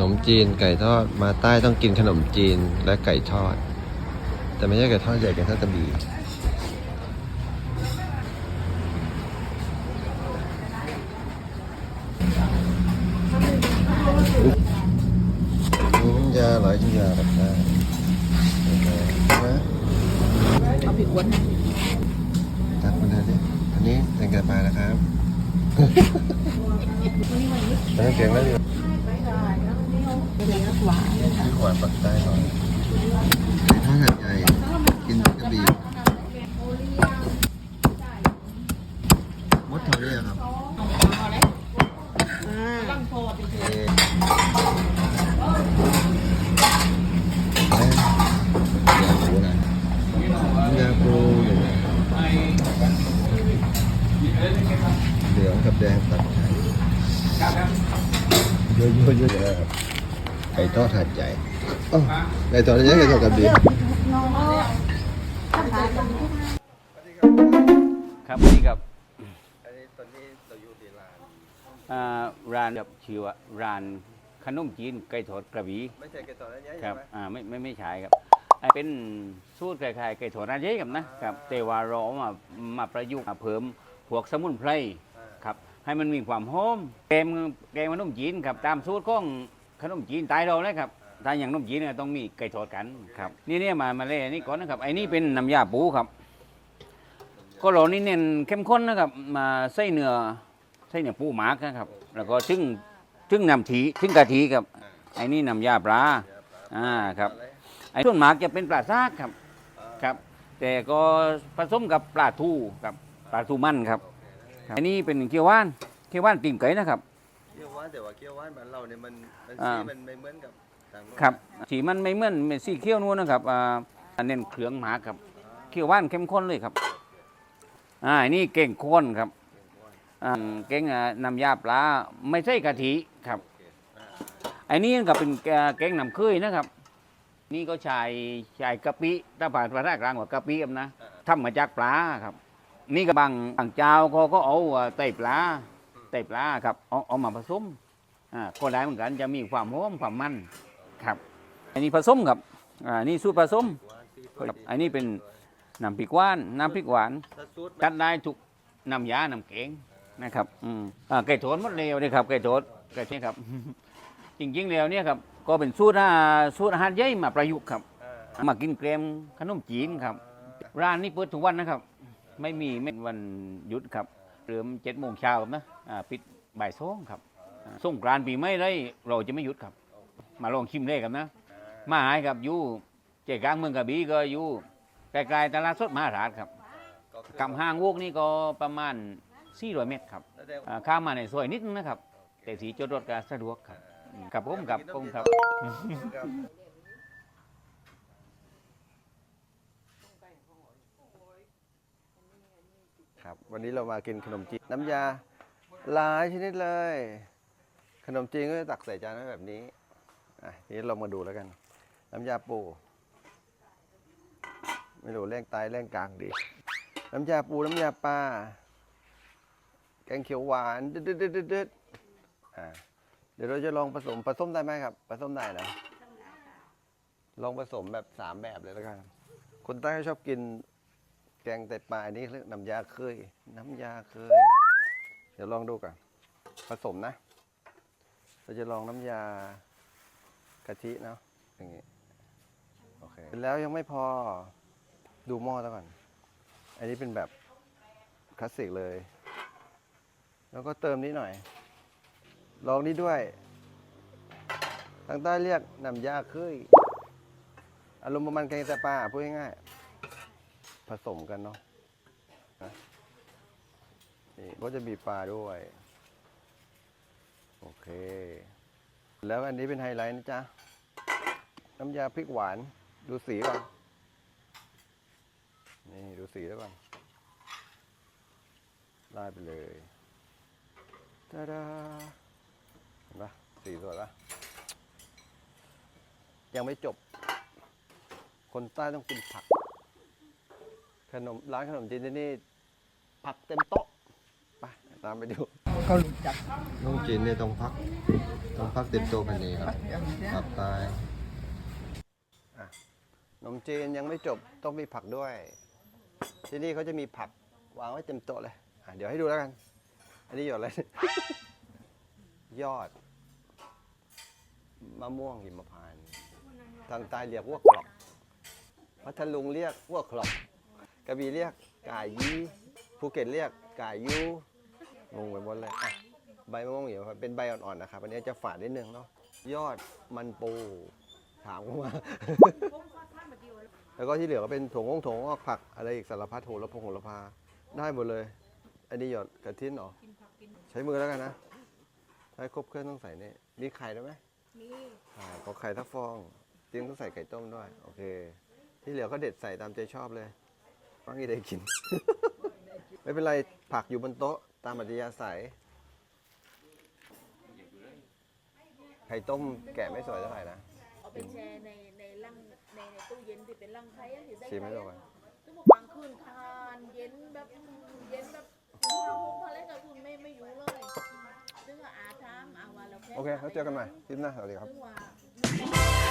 นมจีนไก่ทอดมาใต้ต้องกินขนมจีนและไก่ทอด แต่ไม่ใช่ไก่ทอดใหญ่ไก่ทอดกระบี่อืมยาอร่อยจริงยารับได้โอเคนะเอาผิดวนให้ตักมาเลยดิอันนี้เป็นกระปลานะครับแล้วเก่งแล้วดิ เลี้ยงหวานที่ขวานปักใต้หน่อยไก่ทอดหัดใหญ่ กินกระบี่มดเท่านี้อะครับเอ๊ะเอ๊ะอยากรู้นะอยากรู้อยู่เหลืองกับแดงตัดใช้เยอะๆเยอะๆเลยครับ ไก่ทอดหัดใหญ่อ้าวไก่ทอดหัดใหญ่ไก่ทอดกระบี่ครับนี่ครับอันนี้ตอนนี้เราอยู่ที่ร้านอ่าร้านแบบชื่อว่าร้านขนมจีนไก่ทอดกระบี่ไม่ใช่ไก่ทอดหัดใหญ่ครัใช่บไหมอ่าไม่ไม่ไม่ใช่ครับอ่าเป็นสูตรคล้ายๆไก่ทอดร้านเจ๊ครับนะครับแต่ว่าเราเอามามาประยุกต์มาเพิ่มพวกสมุนไพร อ่า ครับให้มันมีความหอมแกงแกงขนมจีนครับตามสูตรของ ขนมจีนตายเราเลยครับถ้าอย่างขนมจีนเนี่ยต้องมีไก่ทอดกันครับ นี่เนี่ยมามาเลยอันนี้ก่อนนะครับไอ้นี่เป็นน้ำยาปูครับ ก็เรานี่เน้นเข้มข้นนะครับ มาใส่เนื้อใส่เนื้อปูหมักนะครับ แล้วก็ถึงถึงน้ำถีถึงกะทิครับไอ้นี่น้ำยาปลาอ่าครับ ไอ้ส่วนหมากจะเป็นปลาซากครับครับ แต่ก็ผสมกับปลาทูกับปลาทูมันครับอันนี้เป็นเกี๊ยวหว่านเกี๊ยวหว่านตีมไก่นะครับเกี๊ยวหวาน แต่ว่าเกี๊ยวหวานบ้านเราเนี่ยมันมันอ่าสีมันไม่เหมือนกับต่างโลกครับสีมันไม่เหมือนเป็นสีเขียวนู้นนะครับอ่าเน้นเครื่องหมากครับเกี๊ยวหว่านเข้มข้นเลยครับอ่าอันนี้เก่งข้นครับอ่าเก่งอ่าน้ำยาปลาไม่ใช่กะทิครับอันนี้ก็เป็นแกแกงน้ำเคยนะครับ นี่ก็ใช้ใช้กะปิถ้าผ่านภาษากลางว่ากะปิครับนะทำมาจากปลาครับ นี่ก็บางบางเจ้าเขาก็เอาอ่าไตปลาไตปลาครับเอาเอามาผสมอ่าก็ได้เหมือนกันจะมีความหอมความมันครับ อันนี้ผสมครับอ่านี่สูตรผสมครับอันนี้เป็นน้ำพริกหวานน้ำพริกหวานถ้าสูตรจัดได้ทุกน้ำยาน้ำแกงนะครับอืมอ่าไก่โถนหมดเร็วเลยครับไก่โถนไก่นี่ครับ จริงๆแล้วเนี่ยครับก็เป็นสูตรอาสูตรอาหารใหญ่มาประยุกต์ครับมากินเกรมขนมจีนครับ ร้านนี้เปิดทุกวันนะครับ ไม่มีไม่วันหยุดครับ เริ่มเจ็ดโมงเช้าครับนะอ่าปิดบ่ายสองครับอ่าส่งกรานต์ปีไม่ได้เราจะไม่หยุดครับ มาลองชิมได้ครับนะ มาหายครับอยู่ใจกลางเมืองกระบี่ก็อยู่ใกล้ๆตลาดสดมหาราชครับก็คือกำห้างวกนี่ก็ประมาณ400เมตรครับแสดงว่าอ่าข้ามมาในซอยนิดนึงนะครับ แต่สีจอดรถก็สะดวกครับอืมกับผมกับผมครับ ครับ ครับ วันนี้เรามากินขนมจีนน้ำยาหลายชนิดเลย ขนมจีนก็จะตักใส่จานไว้แบบนี้อะทีนี้เรามาดูแล้วกัน น้ำยาปู ไม่รู้เร่งไตเร่งกลางดี น้ำยาปูน้ำยาปลาแกงเขียวหวานเดึดดึดดึดดึดดึดอ่าเดี๋ยวเราจะลองผสมผสมได้ไหมครับผสมได้นะลองผสมแบบสามแบบเลยแล้วกันคนใต้เขาชอบกิน แกงแต่ปลาอันนี้เรียกน้ำยาเคย น้ำยาเคย เดี๋ยวลองดูก่อนผสมนะ เราจะลองน้ำยากะทิเนาะอย่างงี้โอเคแล้วยังไม่พอดูหม้อแล้วก่อน อันนี้เป็นแบบคลาสสิกเลย แล้วก็เติมนิดหน่อย ลองนี้ด้วย ทางใต้เรียกน้ำยาเคยอารมณ์ประมาณแกงแต่ปลาพูดง่ายๆ ผสมกันเนาะนี่ก็จะบีบปลาด้วย โอเค แล้วอันนี้เป็นไฮไลท์นะจ๊ะ น้ำยาพริกหวาน ดูสีก่อน นี่ดูสีแล้วก่อนไล่ไปเลยตาดาเห็นปะสีสวยปะยังไม่จบ คนใต้ต้องกินผัก ขนมร้านขนมจีนที่นี่ผักเต็มโต๊ะไปตามไปดูเขารู้จักน้องจีนเนี่ยต้องพักต้องพักเต็มโตกันนี้ครับอย่างนี้ครับตายนมจีนยังไม่จบต้องมีผักด้วย ที่นี่เขาจะมีผักวางไว้เต็มโต๊ะเลยอะเดี๋ยวให้ดูแล้วกัน อันนี้หยดอะไรยอดมะม่วงหิมพานต์ทางใต้เรียกวัวกรอบพัทลุงเรียกวัวกรอบ กระบี่เรียกกายีภูเก็ตเรียกกายูงงไปหมดเลยอะใบมะม่วงหิมพานต์เป็นใบอ่อนๆนะครับอันนี้จะฝาดนิดนึงเนาะยอดมันปูถามเขามา แล้วก็ที่เหลือก็เป็นถั่วงอกถั่วงอกผักอะไรอีกสารพัดโหระพงโหระพาได้หมดเลย อันนี้หยดกระทิ้นเหรอใช้มือแล้วกันนะให้ครบเครื่องต้องใส่นี่มีไข่ด้วยไหมมีอ่าขอไข่ทักฟองจริงต้องใส่ไก่ต้มด้วย โอเค ที่เหลือก็เด็ดใส่ตามใจชอบเลย ว่างอีได้กิน ไม่เป็นไรผักอยู่บนโต๊ะตามอัธยาศัยไข่ต้มแกะไม่สวยเท่าไหร่นะ เอาไปแช่ในในลังในในตู้เย็นที่เป็นลังไข่อะที่ใส่ชิมให้ไข่ดูอะกันซึ่งบางคืนทานเย็นแบบเย็นแบบหัวหุบอะไรกับคุณไม่ไม่อยู่เลยซึ่งว่าอาถามอาว่าเราแค่โอเคแล้วเจอกันใหม่คลิปหน้าสวัสดีครับ ซึ่งว่า